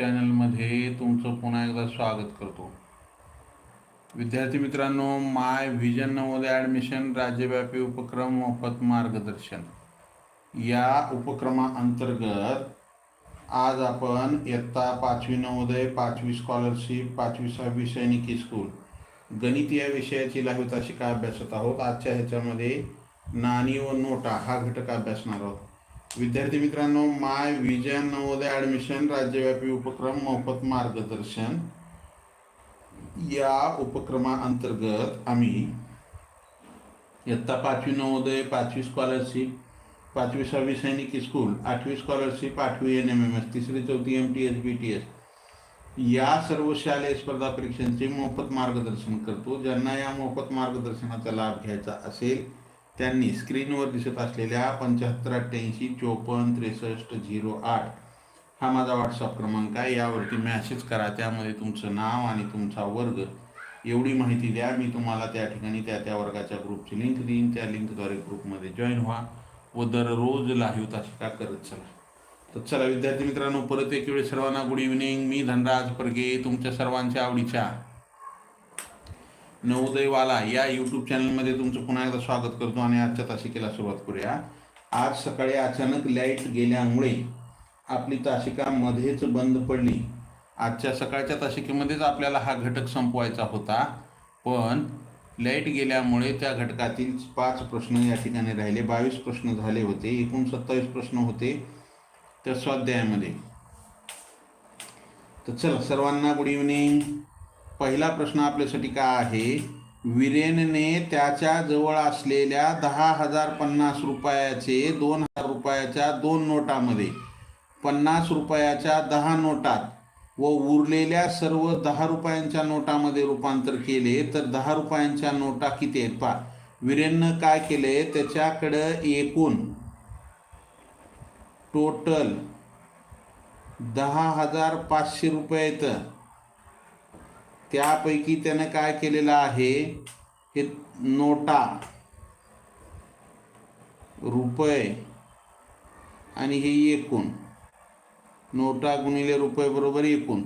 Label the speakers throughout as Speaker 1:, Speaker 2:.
Speaker 1: चॅनलमध्ये तुमचं पुन्हा एकदा स्वागत करतो. विद्यार्थी मित्रांनो माय व्हिजन नवोदय ॲडमिशन राज्यव्यापी उपक्रम मोफत मार्गदर्शन. या उपक्रमाअंतर्गत आज आपण इयत्ता पाचवी नवोदय पाचवी स्कॉलरशिप पाचवी सहावी सैनिकी स्कूल गणित या विषयाची लाईव्ह का अभ्यासत आहोत. आजच्या ह्याच्यामध्ये नाणी व नोटा हा घटक अभ्यासणार आहोत. विद्यार्थी मित्रांनो माय विजय नवोदय ॲडमिशन राज्यव्यापी उपक्रम मोफत मार्गदर्शन. या उपक्रमाअंतर्गत आम्ही इयत्ता पाचवी नवोदय पाचवी स्कॉलरशिप पाचवी सहावी सैनिक स्कूल आठवी स्कॉलरशिप आठवी एन एम एम एस तिसरी चौथी M T S B T S या सर्व शालेय स्पर्धा परीक्षांचे मोफत मार्गदर्शन करतो. ज्यांना या मोफत मार्गदर्शनाचा लाभ घ्यायचा असेल त्यांनी स्क्रीनवर दिसत असलेल्या पंच्याहत्तर अठ्ठ्याऐंशी चोपन्न त्रेसष्ट झिरो आठ हा माझा व्हॉट्सअप क्रमांक आहे. यावरती मॅसेज करा. त्यामध्ये तुमचं नाव आणि तुमचा वर्ग. एवढी माहिती द्या. मी तुम्हाला त्या ठिकाणी त्या त्या वर्गाच्या ग्रुपची लिंक देईन. त्या लिंकद्वारे ग्रुपमध्ये जॉईन व्हा व दररोज लाईव्ह तासिका करत चला. तर चला विद्यार्थी मित्रांनो परत एक वेळ सर्वांना गुड इव्हनिंग मी धनराज परगे तुमच्या सर्वांच्या आवडीच्या नवोदयवाला या यूट्यूब चॅनलमध्ये तुमचं पुन्हा एकदा स्वागत करतो आणि आजच्या तासिकेला सुरुवात करूया. आज सकाळी अचानक लाइट गेल्यामुळे आपली तासिका मध्येच बंद पडली. आजच्या सकाळच्या तासिकेमध्येच आपल्याला हा घटक संपवायचा होता. पण लाइट गेल्यामुळे त्या घटकातील पाच प्रश्न या ठिकाणी राहिले. बावीस प्रश्न झाले होते एकूण सत्तावीस प्रश्न होते त्या स्वाध्यायामध्ये. तर चला सर्वांना गुड इव्हनिंग पहिला प्रश्न आपल्यासाठी काय आहे? विरेनने त्याच्याजवळ असलेल्या दहा हजार पन्नास रुपयाचे दोन हजार रुपयाच्या दोन नोटामध्ये पन्नास रुपयाच्या दहा नोटात व उरलेल्या सर्व दहा रुपयांच्या नोटामध्ये रूपांतर केले तर दहा रुपयांच्या नोटा किती आहेत पा विरेननं काय केले? त्याच्याकडं एकूण टोटल दहा हजार पाचशे रुपये तर त्यापैकी त्यानं काय केलेलं आहे? हे नोटा. रुपये. आणि हे एकूण. नोटा गुणिले रुपये बरोबर एकूण.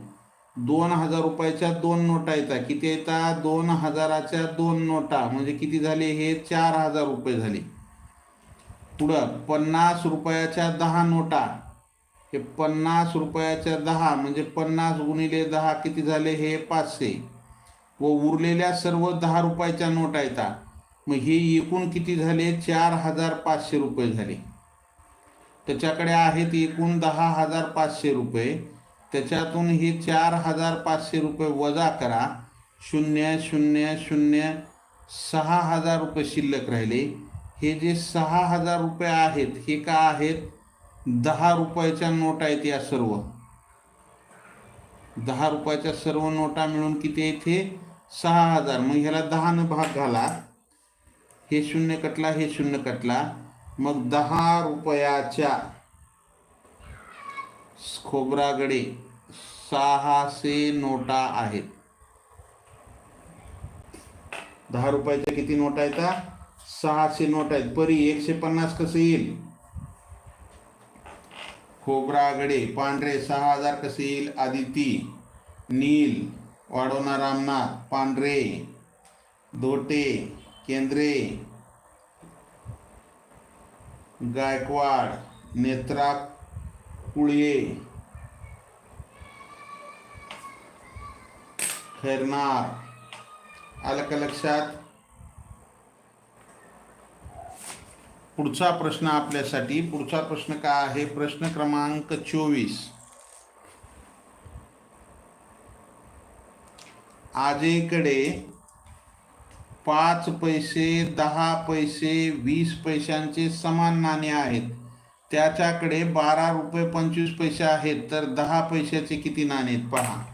Speaker 1: दोन हजार रुपयाच्या दोन नोटा येतात किती येतात दोन हजाराच्या दोन नोटा. म्हणजे किती झाले? हे चार हजार रुपये झाले. पुढं पन्नास रुपयाच्या दहा नोटा. हे पन्नास रुपयाच्या दहा म्हणजे पन्नास गुणिले दहा किती झाले? हे पाचशे. व उरलेल्या सर्व दहा रुपयाच्या नोटा येतात मग हे एकूण किती झाले? चार हजार पाचशे रुपये झाले. त्याच्याकडे आहेत एकूण दहा हजार पाचशे रुपये. त्याच्यातून हे चार हजार पाचशे रुपये वजा करा. शून्य शून्य शून्य सहा हजार रुपये शिल्लक राहिले. हे जे सहा हजार रुपये आहेत हे का आहेत? दहा रुपयाच्या नोटा आहेत या सर्व. दहा रुपयाच्या सर्व नोटा मिळून किती आहेत हे? सहा हजार. मग ह्याला दहानं भाग घाला. हे शून्य कटला हे शून्य कटला. मग दहा रुपयाच्या खोबराकडे सहाशे नोटा आहेत. दहा रुपयाच्या किती नोटा आहेत सहाशे नोटा आहेत. परी एकशे पन्नास कसं येईल? खोबरागडे पांढरे सहा हज़ार कसे आदिती, नील, वाढवणार रामनाथ, पांढरे दोटे केंद्रे, गायकवाड, नेत्रा, कुळये, खैरनार, आलं का लक्षात? पुढचा प्रश्न आपल्यासाठी. पुढचा प्रश्न काय आहे? प्रश्न क्रमांक चोवीस. आजेकडे पाच पैसे दहा पैसे वीस पैशांचे समान नाणे आहेत. त्याच्याकडे बारा रुपये पंचवीस पैसे आहेत. तर दहा पैशाचे किती नाणे आहेत? पहा.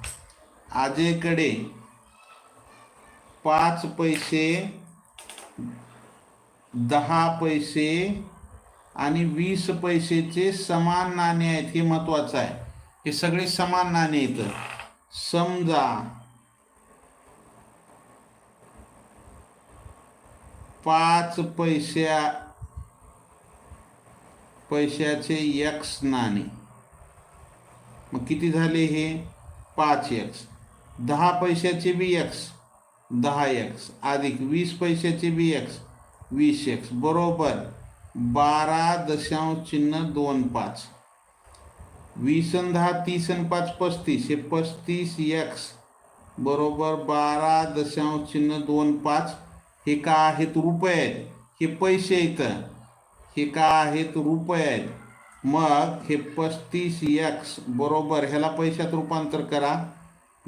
Speaker 1: आजेकडे पाच पैसे दहा पैसे आणि वीस पैसेचे समान नाणे आहेत हे महत्वाचं आहे. हे सगळे समान नाणे आहेत. समजा पाच पैशा पैशाचे यक्स नाणे. मग किती झाले हे? पाच एक्स दहा पैशाचे बी एक्स दहा एक्स अधिक वीस पैशाचे बी एक्स वीस एक्स बरोबर. बारा दशांश चिन्ह दोन पाच. वीस अन दहा तीस अन पाच पस्तीस. हे पस्तीस एक्स बरोबर. बारा दशांश चिन्ह दोन पाच. हे का आहेत रुपये? आहेत हे पैसे आहेत हे का आहेत रुपये? आहेत मग हे पस्तीस एक्स बरोबर. ह्याला पैशात रूपांतर करा.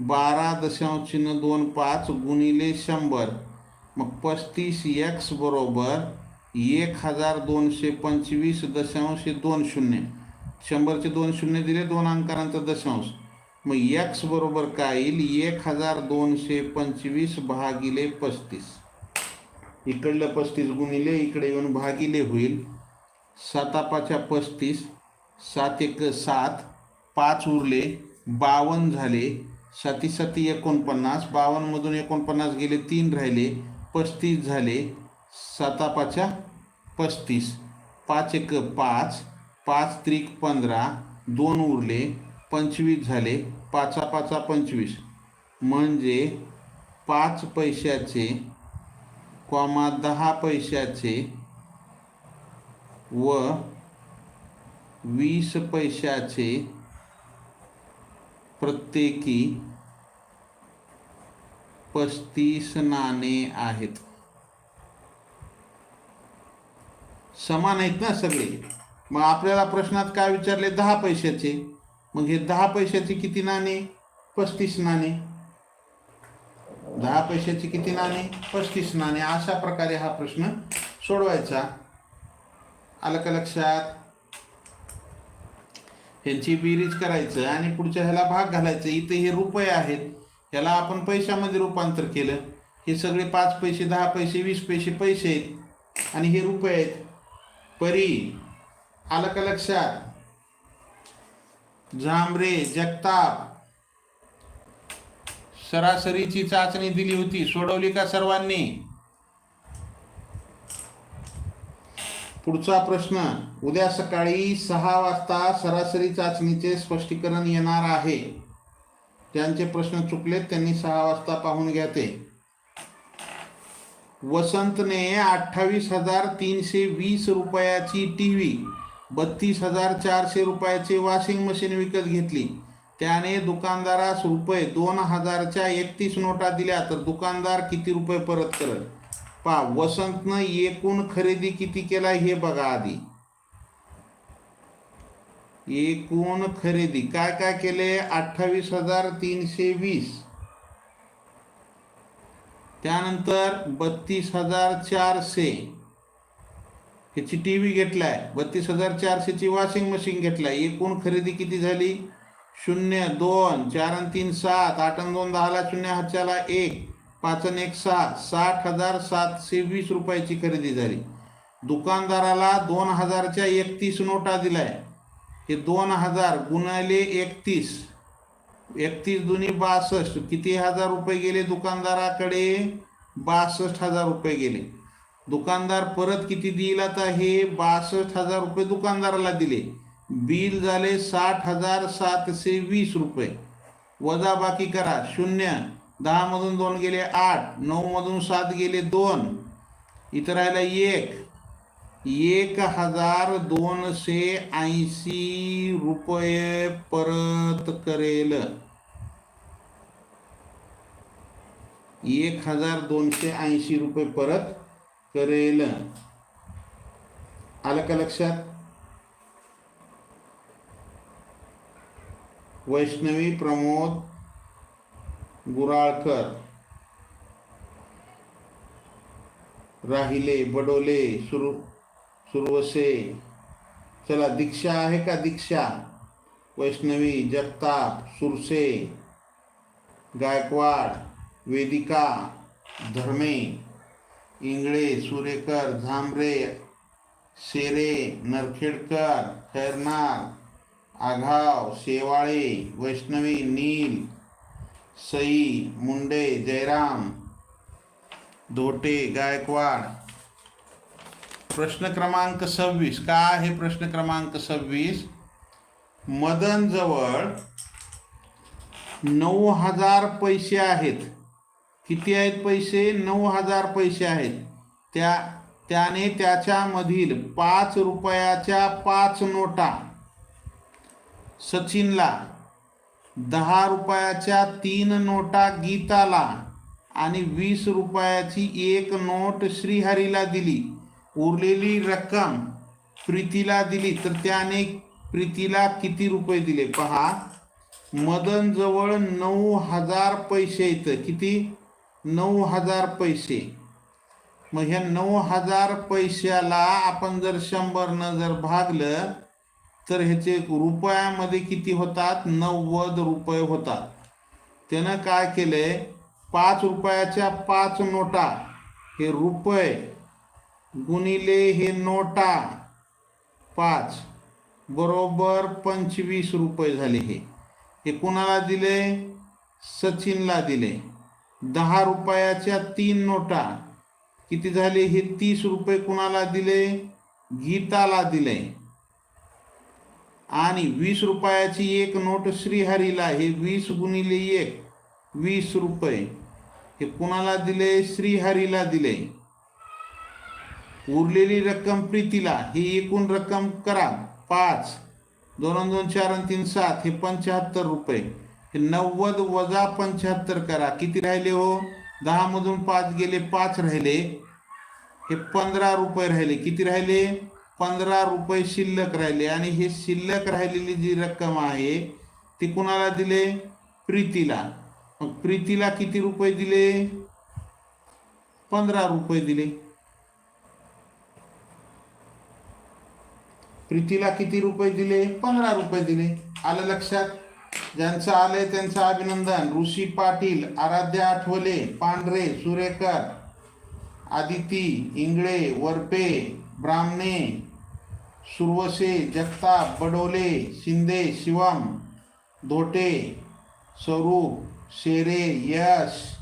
Speaker 1: बारा दशांश चिन्ह दोन पाच गुणिले शंभर. मग पस्तीस एक्स बरोबर एक हजार दोनशे पंचवीस दशांश हे दोन शून्य. शंभरचे दोन शून्य दिले दोन अंकारांचा दशांश. मग एक्स बरोबर काय येईल? एक हजार दोनशे पंचवीस भागिले पस्तीस. इकडलं पस्तीस गुणिले इकडे येऊन भागिले होईल. सातापाच्या पस्तीस सात एक सात पाच उरले बावन्न झाले. साती साती एकोणपन्नास बावन्नमधून एकोणपन्नास गेले तीन राहिले. पस्तीस झाले सातापाच्या पस्तीस. पाच एक पाच पाच त्रिक पंधरा दोन उरले पंचवीस झाले पाचा पाचा पंचवीस. म्हणजे पाच पैशाचे कॉमा दहा पैशाचे व वीस पैशाचे प्रत्येकी पस्तीस नाणे आहेत. समान आहेत ना सगळे. मग आपल्याला प्रश्नात काय विचारले? दहा पैशाचे. मग हे दहा पैशाचे किती नाणे? पस्तीस नाणे. दहा पैशाचे किती नाणे? पस्तीस नाणे. अशा प्रकारे हा प्रश्न सोडवायचा. आलं का लक्षात. ह्यांची बेरीज करायचं आणि पुढच्या ह्याला भाग घालायचं. इथे हे रुपये आहेत. त्याला आपण पैशामध्ये रूपांतर केलं. हे सगळे पाच पैसे दहा पैसे वीस पैसे पैसे आहेत. आणि हे रुपये आहेत. परी आलं का लक्षात झांबरे जगताप सरासरीची चाचणी दिली होती. सोडवली का सर्वांनी? पुढचा प्रश्न उद्या सकाळी सहा वाजता सरासरी चाचणीचे स्पष्टीकरण येणार आहे. त्यांचे प्रश्न चुकलेत त्यांनी सहा वाजता पाहून घ्या ते. वसंतने अठ्ठावीस हजार तीनशे वीस रुपयाची टी व्ही बत्तीस हजार चारशे रुपयाचे वॉशिंग मशीन विकत घेतली. त्याने दुकानदारास रुपये दोन हजारच्या एकतीस नोटा दिल्या तर दुकानदार किती रुपये परत करत? पा वसंतनं एकूण खरेदी किती केला हे बघा आधी. एकूण खरेदी? काय काय केले? अठ्ठावीस हजार तीनशे वीस. त्यानंतर बत्तीस हजार चारशे. ह्याची टी व्ही घेतलाय. बत्तीस हजार चारशेची वॉशिंग मशीन घेतलाय. एकूण खरेदी किती झाली? शून्य दोन चार आणि तीन सात. आठ आणि दोन दहाला शून्य हातच्याला एक. पाच आणि एक सहा साठ हजार सातशे वीस रुपयाची खरेदी झाली. दुकानदाराला दोन हजारच्या एकतीस नोटा दिलाय. हे दोन हजार गुणले एकतीस. एकतीस दुनी बासष्ट. किती हजार रुपये गेले दुकानदाराकडे? बासष्ट हजार रुपये गेले. दुकानदार परत किती देईल आता हे? बासष्ट हजार रुपये दुकानदाराला दिले. बिल झाले साठ हजार सातशे वीस रुपये. वजा बाकी करा. शून्य. दहामधून दोन गेले आठ. नऊमधून सात गेले दोन. इथं राहिला एक. एक हजार दोनशे ऐंशी रुपये परत करेल. एक हजार दोनशे ऐंशी रुपये परत करेल. आलं का लक्षात? वैष्णवी प्रमोद गुराळकर. राहिले बडोले सुरू सुरवसे चला, दीक्षा आहे का दीक्षा? वैष्णवी, जगताप, सुरसे, गायकवाड, वेदिका, धर्मे इंगळे सुरेकर झांबरे शेरे, नरखेडकर, खैरनार, आघाव, शेवाळे, वैष्णवी, नील, सई, मुंडे, जयराम, धोटे, गायकवाड प्रश्न क्रमांक सव्वीस. काय आहे प्रश्न क्रमांक सव्वीस? मदनजवळ नऊ हजार पैसे आहेत. किती आहेत पैसे? नऊ हजार पैसे आहेत. त्या त्याने त्याच्यामधील पाच रुपयाच्या पाच नोटा सचिनला दहा रुपयाच्या तीन नोटा गीताला आणि वीस रुपयाची एक नोट श्रीहरीला दिली. उरलेली रक्कम प्रीतीला दिली तर त्याने प्रीतीला किती रुपये दिले? पहा मदन जवळ नऊ हजार पैसे येतं किती? नऊ हजार पैसे. मग ह्या नऊ हजार पैशाला आपण जर शंभरनं जर भागलं तर ह्याचे रुपयामध्ये किती होतात? नव्वद रुपये होतात. त्यानं काय केले पाच रुपयाच्या पाच नोटा हे रुपये गुणिले हे नोटा पाच बरोबर पंचवीस रुपये झाले हे. हे कुणाला दिले? सचिनला दिले. दहा रुपयाच्या तीन नोटा. किती झाले? हे तीस रुपये कुणाला दिले? गीताला दिले. आणि वीस रुपयाची एक नोट श्रीहरीला. हे वीस गुणिले एक वीस रुपये. हे कुणाला दिले? श्रीहरीला दिले. उरलेली रक्कम प्रीतीला ही एकूण रक्कम करा. पाच दोन दोन चार आणि तीन सात हे पंच्याहत्तर रुपये. हे नव्वद वजा पंच्याहत्तर करा. किती राहिले हो? दहामधून पाच गेले पाच राहिले. हे पंधरा रुपये राहिले. किती राहिले? पंधरा रुपये शिल्लक राहिले. आणि हे शिल्लक राहिलेली जी रक्कम आहे ती कुणाला दिले? प्रीतीला. मग प्रीतीला किती रुपये दिले? पंधरा रुपये दिले. प्रीतीला किती रुपये दिले? पंधरा रुपये दिले. आलं लक्षात? ज्यांचं आलंय त्यांचं अभिनंदन. ऋषी पाटील आराध्य आठवले पांढरे सुरेकर आदिती इंगळे वरपे ब्राह्मणे सुरवसे जगताप बडोले शिंदे शिवम धोटे स्वरूप शेरे यश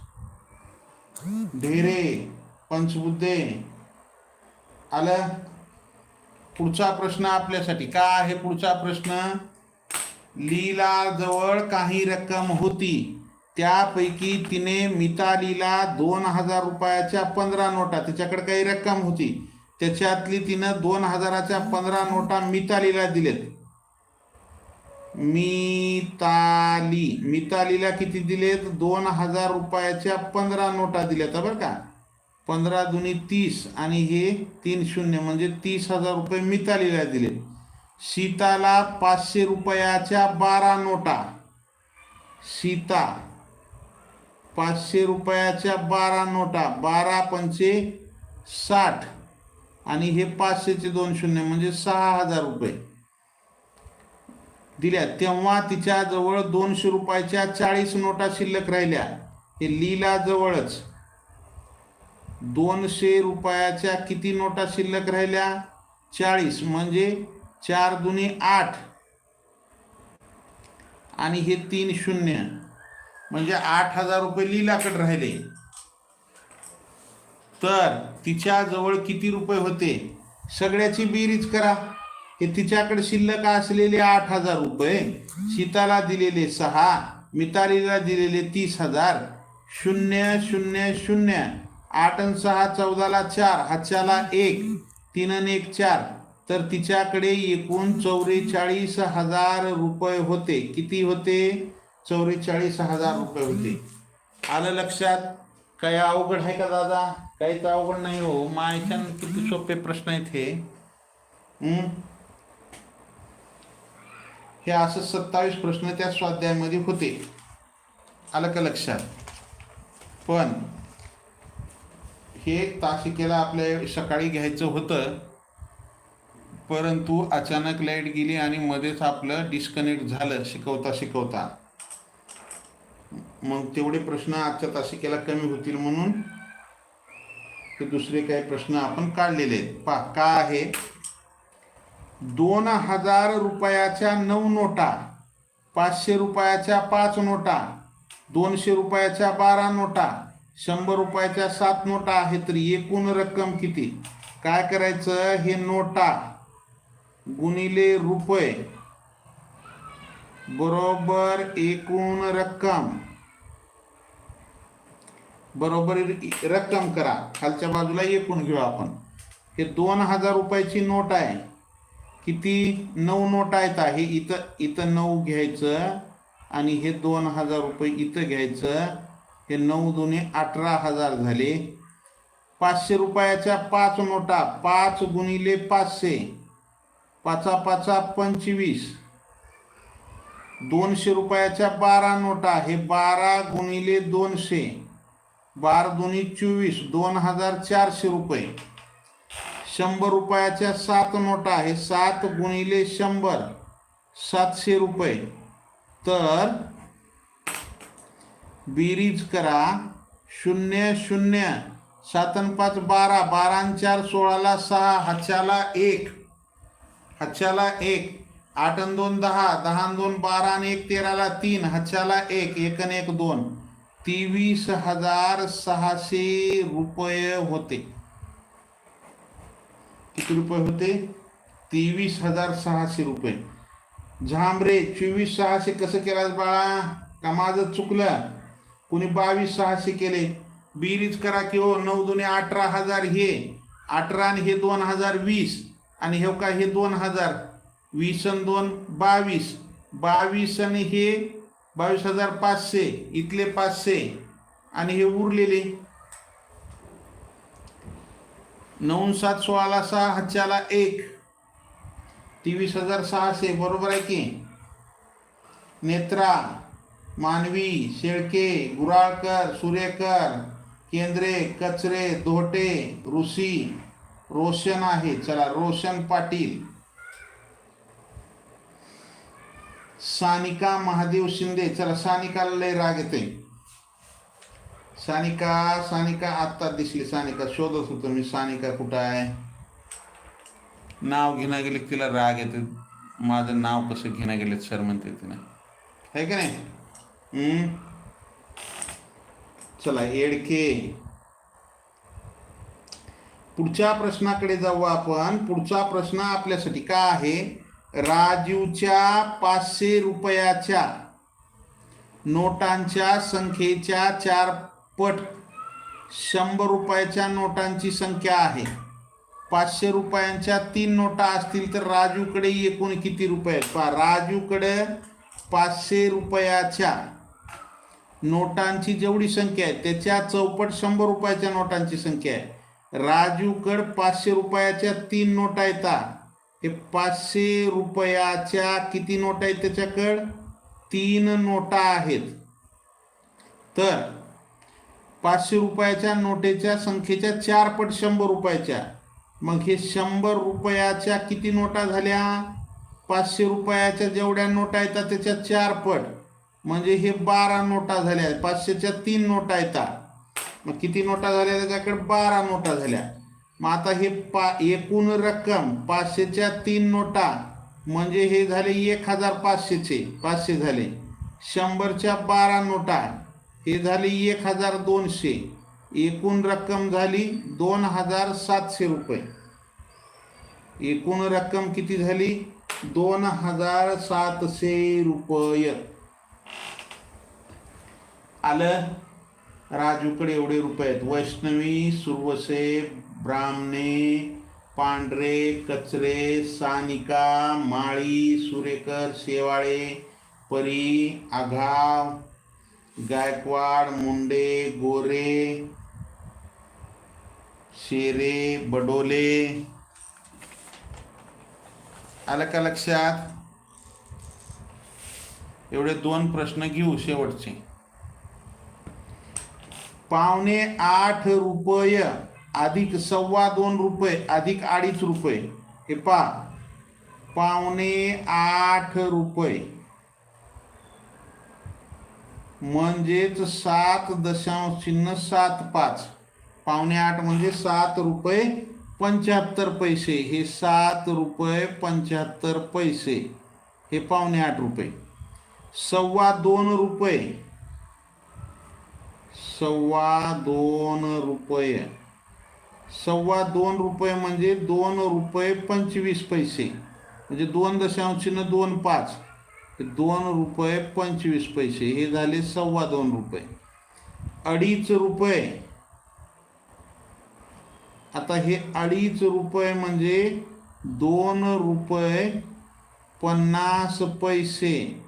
Speaker 1: ढेरे पंचबुद्धे. आलं? पुढचा प्रश्न आपल्यासाठी. का आहे पुढचा प्रश्न? लीला जवळ काही रक्कम होती. त्यापैकी तिने मितालीला दोन हजार रुपयाच्या पंधरा नोटा तिच्याकडे काही रक्कम होती. त्याच्यातली तिनं दोन हजाराच्या पंधरा नोटा मितालीला दिलेत. मिताली मितालीला किती दिलेत? दोन हजार रुपयाच्या पंधरा नोटा दिल्यात बरं का? पंधरा दुनी तीस आणि हे तीन शून्य म्हणजे तीस हजार रुपये मितालीला दिले. सीताला पाचशे रुपयाच्या बारा नोटा. सीता पाचशे रुपयाच्या बारा नोटा बारा पंचे साठ आणि हे पाचशेचे दोन शून्य म्हणजे सहा हजार रुपये. दिल्या. तेव्हा तिच्या जवळ दोनशे रुपयाच्या चाळीस नोटा शिल्लक राहिल्या. हे लीला जवळच. दोनशे रुपयाच्या किती नोटा शिल्लक राहिल्या? चाळीस म्हणजे चार दुनी आठ. आणि हे तीन शून्य म्हणजे आठ हजार रुपये लीलाकडे राहिले. तर तिच्या जवळ किती रुपये होते? सगळ्याची बेरीज करा. हे तिच्याकडे शिल्लक असलेले आठ हजार रुपये सीताला दिलेले सहा मितालीला दिलेले तीस हजार. शून्य शून्य शून्य. आठ आणि सहा चौदाला चार हाच्याला एक तीन आणि एक चार. तर तिच्याकडे एकूण चौवेचाळीस हजार रुपये होते. किती होते? चौवेचाळीस हजार रुपये होते. आलं लक्षात? काय अवघड आहे का दादा? काही तर अवघड नाही हो. मायच्यान किती सोपे प्रश्न आहेत हे. हे असं सत्तावीस प्रश्न त्या स्वाध्यायामध्ये होते. आलं का लक्षात? पण एक तासिकेला आपल्या सकाळी घ्यायचं होतं परंतु अचानक लाइट गेली आणि मध्येच आपलं डिस्कनेक्ट झालं शिकवता शिकवता. मग तेवढे प्रश्न आजच्या तासिकेला कमी होतील म्हणून ते दुसरे काही प्रश्न आपण काढलेले आहेत. पा का आहे? दोन हजार रुपयाच्या नऊ नोटा पाचशे रुपयाच्या पाच नोटा दोनशे रुपयाच्या बारा नोटा शंभर रुपयाच्या सात नोटा आहेत तर एकूण रक्कम किती? काय करायचं? हे नोटा गुणिले रुपये. बरोबर एकूण रक्कम. बरोबर रक्कम करा. खालच्या बाजूला एकूण घेऊ आपण. हे दोन हजार रुपयाची नोट आहे. किती? नऊ नोट आहेत. आहे इथं इथं नऊ घ्यायचं आणि हे दोन हजार रुपये इथं घ्यायचं. हे नऊ दोन्ही अठरा हजार झाले. पाचशे रुपयाच्या पाच नोटा पाच गुणिले पाचशे पाचा पाचा पंचवीस. दोनशे रुपयाच्या बारा नोटा हे बारा गुणिले दोनशे बारा दोन्ही चोवीस दोन हजार चारशे रुपये. शंभर रुपयाच्या सात नोटा हे सात गुणिले शंभर सातशे रुपये. तर बेरीज करा. शून्य शून्य. सात आणि पाच बारा. बारा चार सोळाला सहा. हाच्याला एक. हाच्याला एक. आठ आणि दोन दहा. दहा दोन बारा आणि एक तेराला तीन. हाच्याला एक. एक आणि एक दोन. तेवीस हजार सहाशे रुपये होते. किती रुपये होते? तेवीस हजार सहाशे रुपये. झांबरे चोवीस सहाशे कसं केलास बाळा? का माझं चुकलं? कुणी बावीस सहाशे केले बिरीज करा की हो नऊ दुने अठरा हजार हे अठरा आणि हे दोन हजार वीस आणि हे का हे दोन हजार वीस आणि दोन बावीस बावीस आणि हे बावीस हजार पाचशे इथले पाचशे आणि हे उरलेले. नऊ सात सोळाला सहा हाच्याला एक तेवीस हजार सहाशे बरोबर आहे की? नेत्रा मानवी शेळके गुराळकर सूर्यकर केंद्रे कचरे दोहटे ऋषी रोशन आहे. चला रोशन पाटील. सानिका महादेव शिंदे. चला सानिकाला लय राग येते सानिका सानिका आत्ता दिसली. सानिका शोधत होतो मी. सानिका कुठं आहे? नाव घेणं गेले तिला राग येते माझं नाव कसं घेणं गेले सर म्हणते तिने. आहे का नाही? E चला एडके पुढच्या प्रश्नाकडे जाऊ आपण. पुढचा प्रश्न आपल्यासाठी का आहे? राजूच्या पाचशे रुपयाच्या नोटांच्या संख्येच्या चार पट शंभर रुपयाच्या नोटांची संख्या आहे. पाचशे रुपयांच्या तीन नोटा असतील तर राजूकडे एकूण किती रुपये आहेत? राजूकडे पाचशे रुपयाच्या नोटांची जेवढी संख्या आहे त्याच्या चौपट शंभर रुपयाच्या नोटांची संख्या आहे. राजूकड पाचशे रुपयाच्या तीन नोटा येतात हे. पाचशे रुपयाच्या किती नोटा आहेत त्याच्याकड? तीन नोटा आहेत. तर पाचशे रुपयाच्या नोटेच्या संख्येच्या चार पट शंभर रुपयाच्या. मग हे शंभर रुपयाच्या किती नोटा झाल्या? पाचशे रुपयाच्या जेवढ्या नोटा येतात त्याच्या चार पट म्हणजे हे बारा नोटा झाल्या पाचशेच्या तीन नोटा येतात मग किती नोटा झाल्या त्याच्याकडे बारा नोटा झाल्या. मग आता हे पा एकूण रक्कम पाचशेच्या तीन नोटा म्हणजे हे झाले एक हजार पाचशेचे. पाचशे झाले. शंभरच्या बारा नोटा हे झाले एक हजार दोनशे. एकूण रक्कम झाली दोन हजार सातशे रुपये. एकूण रक्कम किती झाली? दोन हजार सातशे रुपये. आलं. राजूकडे एवढे रुपये आहेत. वैष्णवी सुरवसे ब्राह्मणे पांढरे कचरे सानिका माळी सुरेकर शेवाळे परी आघाव गायकवाड मुंडे गोरे शेरे बडोले. आलं का लक्षात? एवढे दोन प्रश्न घेऊ शेवटचे. पावणे आठ रुपये अधिक सव्वा दोन रुपये अधिक अडीच रुपये. हे पा पावणे आठ रुपये. म्हणजेच सात दशांश चिन्ह सात पाच. पावणे आठ म्हणजे सात रुपये पंच्याहत्तर पैसे. हे सात रुपये पंच्याहत्तर पैसे. हे पावणे आठ रुपये. सव्वा दोन रुपये. सव्वा दोन रुपये. सव्वा दोन रुपये म्हणजे दोन रुपये पंचवीस पैसे. म्हणजे दोन दशांशीनं चिन्ह दोन पाच. दोन रुपये पंचवीस पैसे. हे झाले सव्वा दोन रुपये. अडीच रुपये. आता हे अडीच रुपये म्हणजे दोन रुपये पन्नास पैसे.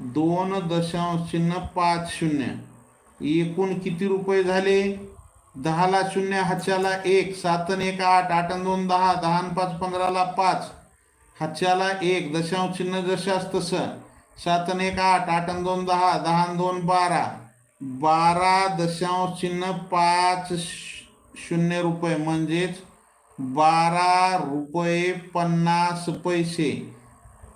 Speaker 1: दोन दशांश चिन्ह पाच शून्य. एकूण किती रुपये झाले? दहाला शून्य हाच्याला एक सातन एक आठ आठ आणि दोन दहा दहा आणि पाच पंधराला पाच हाच्याला एक दशांश चिन्ह जशास तसं सातन एक आठ आठ आणि दोन दहा दहा आणि दोन बारा बारा दशांश चिन्ह पाच श- शून्य रुपये म्हणजेच बारा रुपये पन्नास पैसे.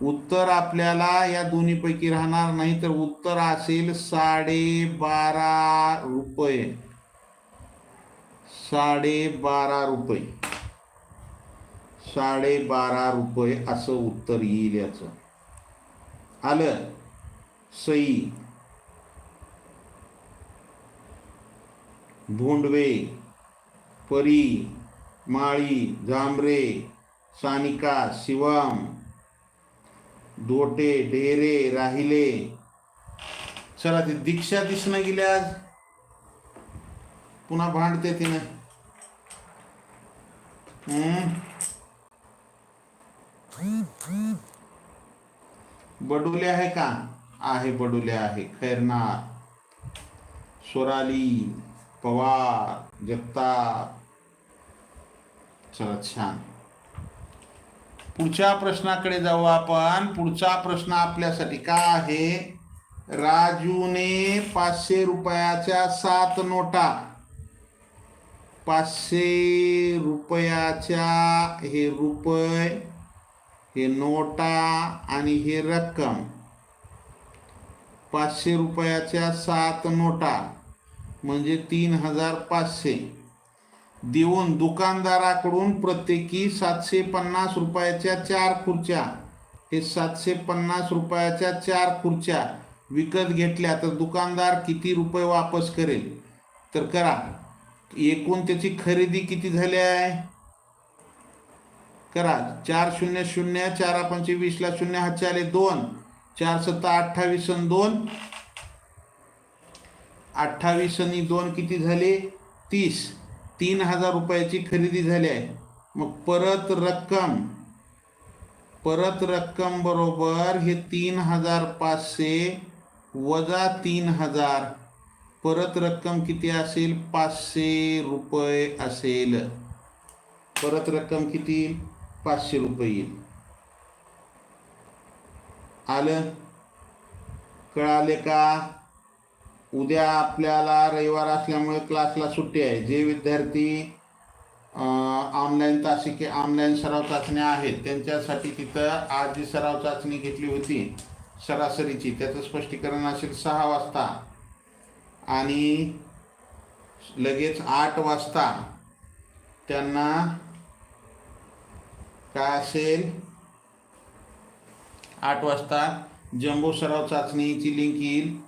Speaker 1: उत्तर आपल्याला या दोन्हीपैकी राहणार नाही तर उत्तर असेल साडेबारा रुपये. साडेबारा रुपये. साडेबारा रुपये असं उत्तर येईल याचं. आलं? सई. भोंडवे परी माळी जांभरे सानिका शिवम दोटे डेरे राहिले. चला ती दीक्षा दिसणं गेली आज. पुन्हा भांडते तिनं. बडुले आहे का? आहे बडुले आहे. खैरनार. स्वराली पवार जगताप. चला छान. पुढच्या प्रश्नाकडे जाऊ आपण. पुढचा प्रश्न आपल्यासाठी काय आहे? राजूने पाचशे रुपयाच्या सात नोटा पाचशे रुपयाच्या हे रुपये हे नोटा आणि हे रक्कम पाचशे रुपयाच्या सात नोटा म्हणजे तीन हजार पाचशे. देऊन दुकानदाराकडून प्रत्येकी सातशे पन्नास रुपयाच्या चार खुर्च्या. हे सातशे पन्नास रुपयाच्या चार खुर्च्या विकत घेतल्या तर दुकानदार किती रुपये वापस करेल? तर करा. एकूण त्याची खरेदी किती झाली आहे? करा. चार शून्य शून्य चार पंचवीसला शून्य हातचे आले दोन. चार सत्ता अठ्ठावीस दोन. अठ्ठावीस आणि दोन किती झाले? तीस. तीन हजार रुपयाची खरेदी झाली आहे. मग परत रक्कम परत रक्कम बरोबर हे तीन हजार पाचशे वजा तीन हजार. परत रक्कम किती असेल? पाचशे रुपये असेल. परत रक्कम किती? पाचशे रुपये येईल. आलं? कळाले का? उद्या आपल्याला रविवार असल्यामुळे क्लासला सुट्टी आहे. जे विद्यार्थी ऑनलाईन तासिके ऑनलाईन सराव चाचण्या आहेत त्यांच्यासाठी तिथं आज जी सराव चाचणी घेतली होती सरासरीची. त्याचं स्पष्टीकरण असेल सहा वाजता. आणि लगेच आठ वाजता त्यांना काय असेल? आठ वाजता जम्बो सराव चाचणीची लिंक येईल.